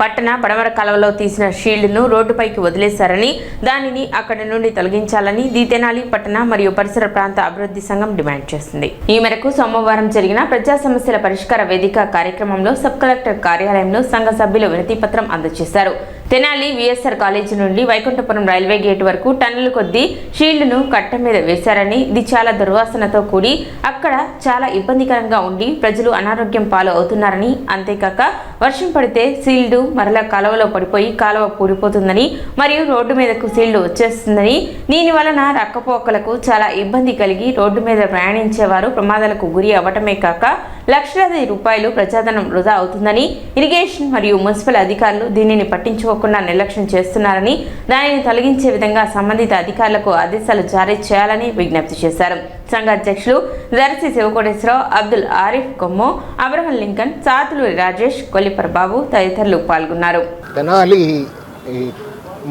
పట్టణ పడమర కాలువలో తీసిన షీల్డ్ను రోడ్డుపైకి వదిలేశారని దానిని అక్కడి నుండి తొలగించాలని దీతెనాలి పట్టణ మరియు పరిసర ప్రాంత అభివృద్ధి సంఘం డిమాండ్ చేసింది. ఈ మేరకు సోమవారం జరిగిన ప్రజా సమస్యల పరిష్కార వేదిక కార్యక్రమంలో సబ్ కలెక్టర్ కార్యాలయంలో సంఘ సభ్యులు వినతిపత్రం అందజేశారు. తెనాలి విఎస్ఆర్ కాలేజీ నుండి వైకుంఠపురం రైల్వే గేట్ వరకు టన్నుల కొద్దీ షీల్డ్ను కట్ట మీద వేశారని ఇది చాలా దుర్వాసనతో కూడి అక్కడ చాలా ఇబ్బందికరంగా ఉండి ప్రజలు అనారోగ్యం పాలు అవుతున్నారని అంతేకాక వర్షం పడితే సీల్డు మరలా కాలువలో పడిపోయి కాలువ పూడిపోతుందని మరియు రోడ్డు మీదకు సీల్డ్ వచ్చేస్తుందని దీని వలన రక్కపోకలకు చాలా ఇబ్బంది కలిగి రోడ్డు మీద ప్రయాణించేవారు ప్రమాదాలకు గురి అవ్వటమే కాక లక్షలాది రూపాయలు ప్రజాధనం వృధా అవుతుందని ఇరిగేషన్ మరియు మున్సిపల్ అధికారులు దీనిని పట్టించుకోకుండా నిర్లక్ష్యం చేస్తున్నారని దానిని తొలగించే విధంగా సంబంధిత అధికారులకు ఆదేశాలు జారీ చేయాలని విజ్ఞప్తి చేశారు. సంఘ అధ్యక్షులు దర్శి శివకోటేశ్వరరావు అబ్దుల్ ఆరిఫ్ కొమ్మో అబ్రహం లింకన్ సాతులూరి రాజేష్ కొల్లిపర్ బాబు తదితరులు పాల్గొన్నారు.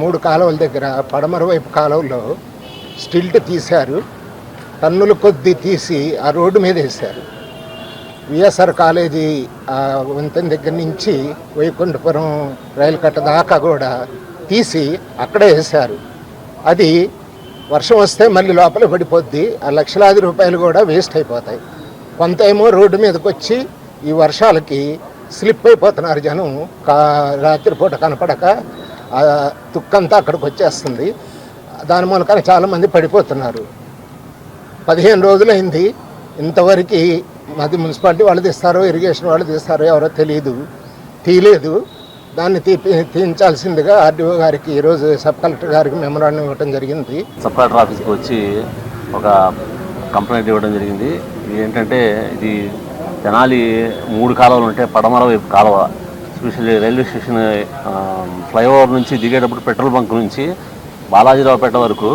మూడు కాలువల దగ్గర పడమర వైపు కాలువలో స్టిల్ట్ తీశారు. టన్నుల కొద్దీ తీసి ఆ రోడ్డు మీద వేశారు. విఎస్ఆర్ కాలేజీ ఆ వంతెన దగ్గర నుంచి వైకుంఠపురం రైలు కట్ట దాకా కూడా తీసి అక్కడే వేశారు. అది వర్షం వస్తే మళ్ళీ లోపల పడిపోద్ది ఆ లక్షలాది రూపాయలు కూడా వేస్ట్ అయిపోతాయి. కొంత ఏమో రోడ్డు మీదకి వచ్చి ఈ వర్షాలకి స్లిప్ అయిపోతున్నారు జనం. కా రాత్రిపూట కనపడక ఆ తుక్కంతా అక్కడికి వచ్చేస్తుంది. దాని మూలకన చాలామంది పడిపోతున్నారు. పదిహేను రోజులైంది. ఇంతవరకు అది మున్సిపాలిటీ వాళ్ళు తీస్తారో ఇరిగేషన్ వాళ్ళు తీస్తారో ఎవరో తెలియదు తీయలేదు. దాన్ని తీపి తీయించాల్సిందిగా ఆర్డీఓ గారికి ఈరోజు సబ్ కలెక్టర్ గారికి మెమరాండం ఇవ్వడం జరిగింది. సబ్ కలెక్టర్ ఆఫీస్కి వచ్చి ఒక కంప్లైంట్ ఇవ్వడం జరిగింది. ఇది ఏంటంటే ఇది తెనాలి మూడు కాలువలు ఉంటే పడమర వైపు కాలువ. స్పెషల్లీ రైల్వే స్టేషన్ ఫ్లైఓవర్ నుంచి దిగేటప్పుడు పెట్రోల్ బంక్ నుంచి బాలాజీరావుపేట వరకు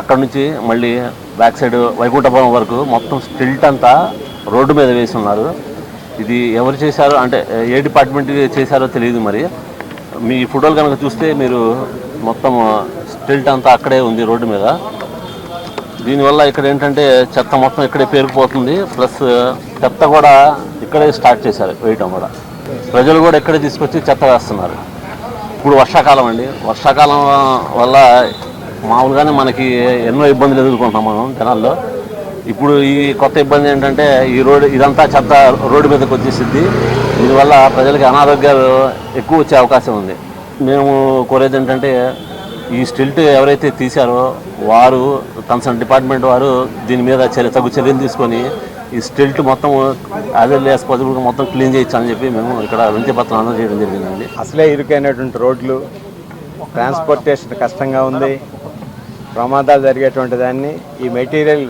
అక్కడ నుంచి మళ్ళీ బ్యాక్ సైడ్ వైకుంఠపురం వరకు మొత్తం స్టిల్ట్ అంతా రోడ్డు మీద వేసి ఉన్నారు. ఇది ఎవరు చేశారో అంటే ఏ డిపార్ట్మెంట్ చేశారో తెలియదు మరి. మీ ఫోటోలు కనుక చూస్తే మీరు మొత్తం స్టిల్ట్ అంతా అక్కడే ఉంది రోడ్డు మీద. దీనివల్ల ఇక్కడ ఏంటంటే చెత్త మొత్తం ఇక్కడే పేరుకుపోతుంది. ప్లస్ చెత్త కూడా ఇక్కడే స్టార్ట్ చేశారు వేయటం కూడా. ప్రజలు కూడా ఇక్కడే తీసుకొచ్చి చెత్త వేస్తున్నారు. ఇప్పుడు వర్షాకాలం అండి. వర్షాకాలం వల్ల మామూలుగానే మనకి ఎన్నో ఇబ్బందులు ఎదుర్కొంటాం మనం జనాల్లో. ఇప్పుడు ఈ కొత్త ఇబ్బంది ఏంటంటే ఈ రోడ్డు ఇదంతా చెత్త రోడ్డు మీదకి వచ్చేసిద్ది. దీనివల్ల ప్రజలకి అనారోగ్యాలు ఎక్కువ వచ్చే అవకాశం ఉంది. మేము కోరేది ఏంటంటే ఈ స్టిల్ట్ ఎవరైతే తీశారో వారు కన్సర్న్ డిపార్ట్మెంట్ వారు దీని మీద చర్య తగు చర్యలు తీసుకొని ఈ స్టిల్ట్ మొత్తం అదే లేస్ పాసిబుల్గా మొత్తం క్లీన్ చేయించాలని చెప్పి మేము ఇక్కడ వింతి పత్రం అందజేయడం జరిగిందండి. అసలే ఇరుకైనటువంటి రోడ్లు ట్రాన్స్పోర్టేషన్ కష్టంగా ఉంది. ప్రమాదాలు జరిగేటువంటి దాన్ని ఈ మెటీరియల్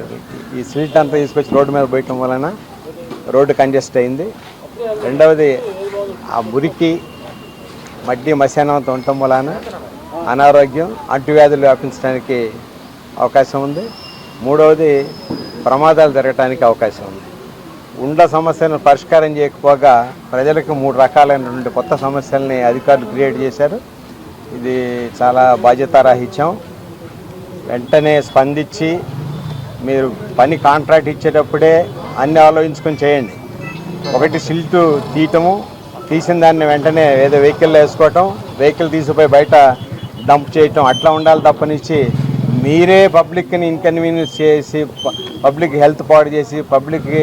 ఈ స్వీట్ అంతా తీసుకొచ్చి రోడ్డు మీద పోయటం వలన రోడ్డు కంజెస్ట్ అయింది. రెండవది ఆ మురికి మడ్డి మశానంతో ఉండటం వలన అనారోగ్యం అంటువ్యాధులు వ్యాపించడానికి అవకాశం ఉంది. మూడవది ప్రమాదాలు జరగడానికి అవకాశం ఉంది. ఉండ సమస్యలను పరిష్కారం చేయకపోగా ప్రజలకు మూడు రకాలైనటువంటి కొత్త సమస్యల్ని అధికారులు క్రియేట్ చేశారు. ఇది చాలా బాధ్యతారాహిత్యం. వెంటనే స్పందించి మీరు పని కాంట్రాక్ట్ ఇచ్చేటప్పుడే అన్ని ఆలోచించుకొని చేయండి. ఒకటి సిల్టు తీయటము తీసిన దాన్ని వెంటనే ఏదో వెహికల్ వేసుకోవటం వెహికల్ తీసిపోయి బయట డంప్ చేయటం అట్లా ఉండాలి తప్పనిచ్చి మీరే పబ్లిక్ని ఇన్కన్వీనియన్స్ చేసి పబ్లిక్ హెల్త్ పాడు చేసి పబ్లిక్కి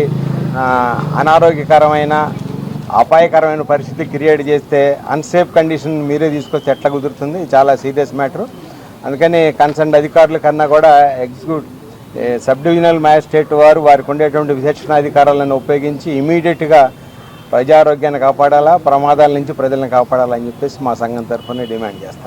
అనారోగ్యకరమైన అపాయకరమైన పరిస్థితి క్రియేట్ చేస్తే అన్సేఫ్ కండిషన్ మీరే తీసుకొస్తే ఎట్లా కుదురుతుంది? చాలా సీరియస్ మ్యాటర్. అందుకని కన్సర్న్ అధికారుల కన్నా కూడా ఎగ్జిక్యూట్ సబ్ డివిజనల్ మ్యాజిస్ట్రేట్ వారు వారికి ఉండేటువంటి విచక్షణాధికారాలను ఉపయోగించి ఇమీడియట్గా ప్రజారోగ్యాన్ని కాపాడాలా ప్రమాదాల నుంచి ప్రజలను కాపాడాలని చెప్పేసి మా సంఘం తరఫున డిమాండ్ చేస్తాం.